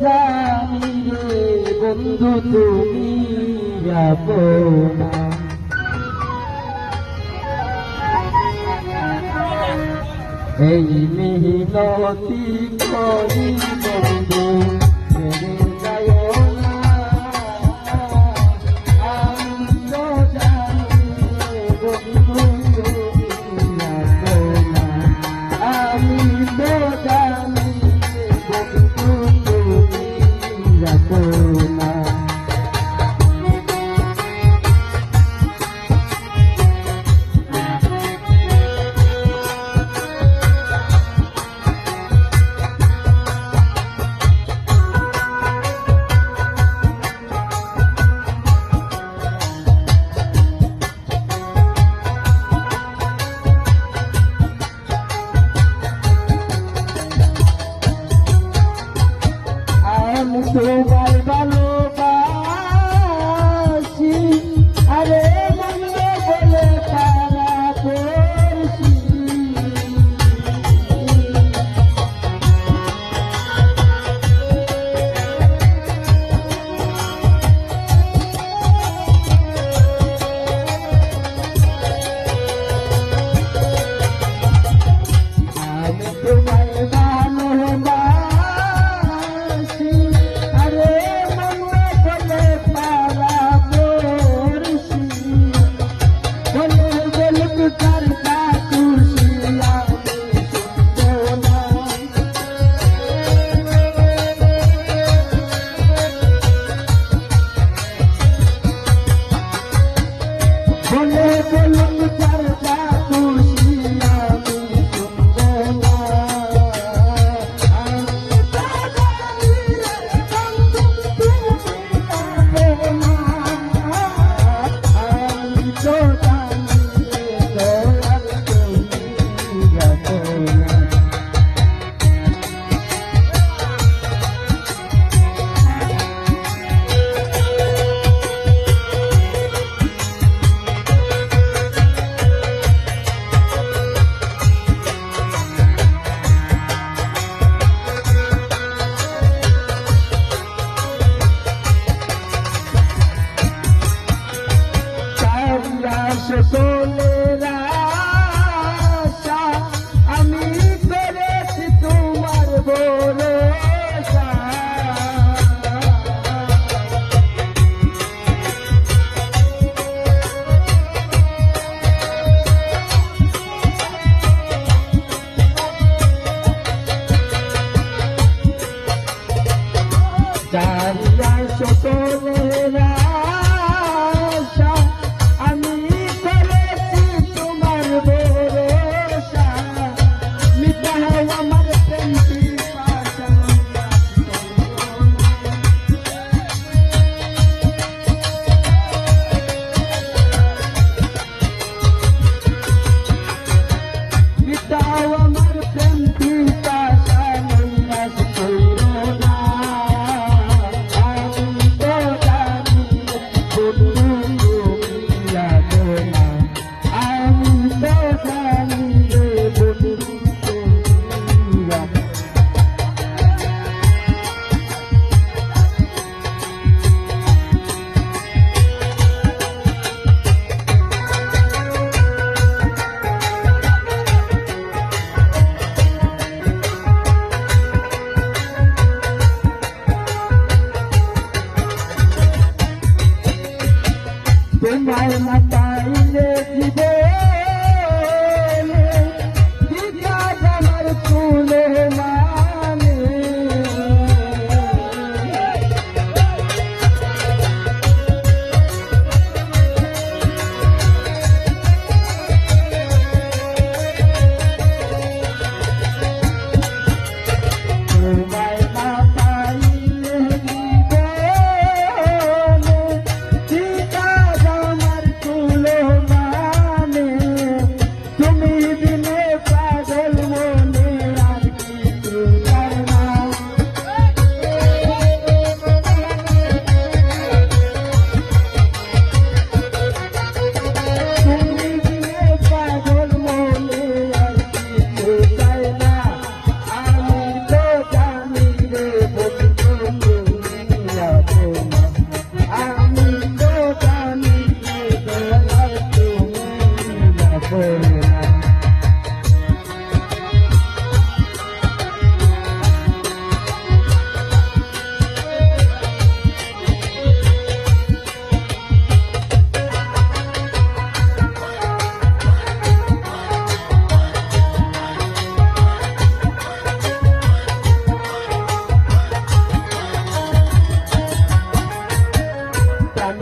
জানি রে বন্ধু তুমি যাব না এই মিহিলতি করি বন্ধু बोले बोलूंगा Mas na ilha de Deus.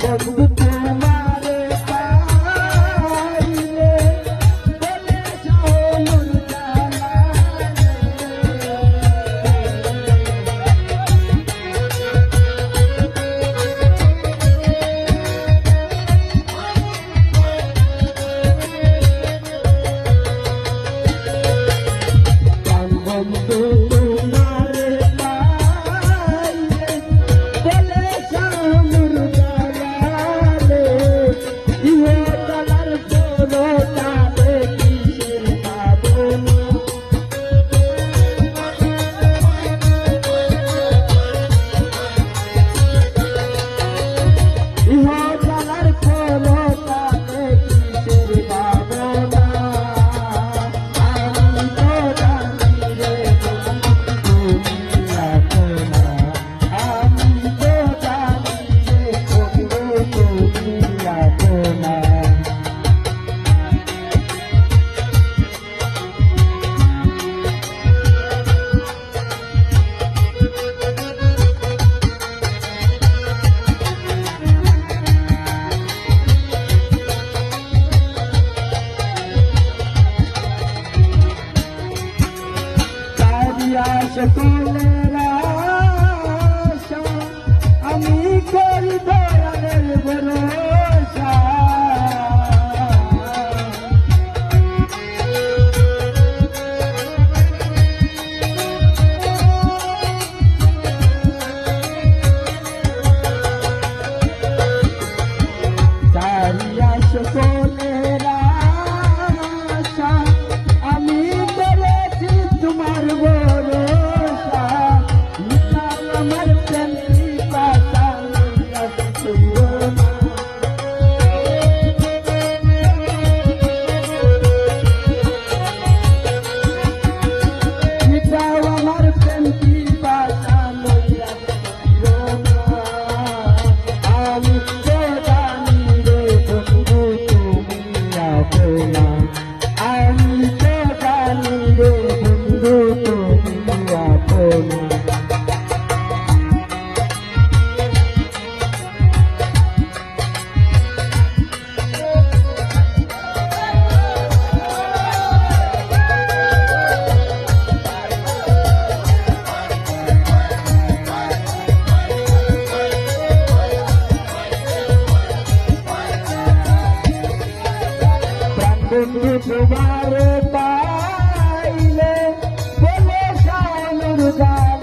Thank you. Gracias. Puja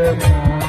Krishna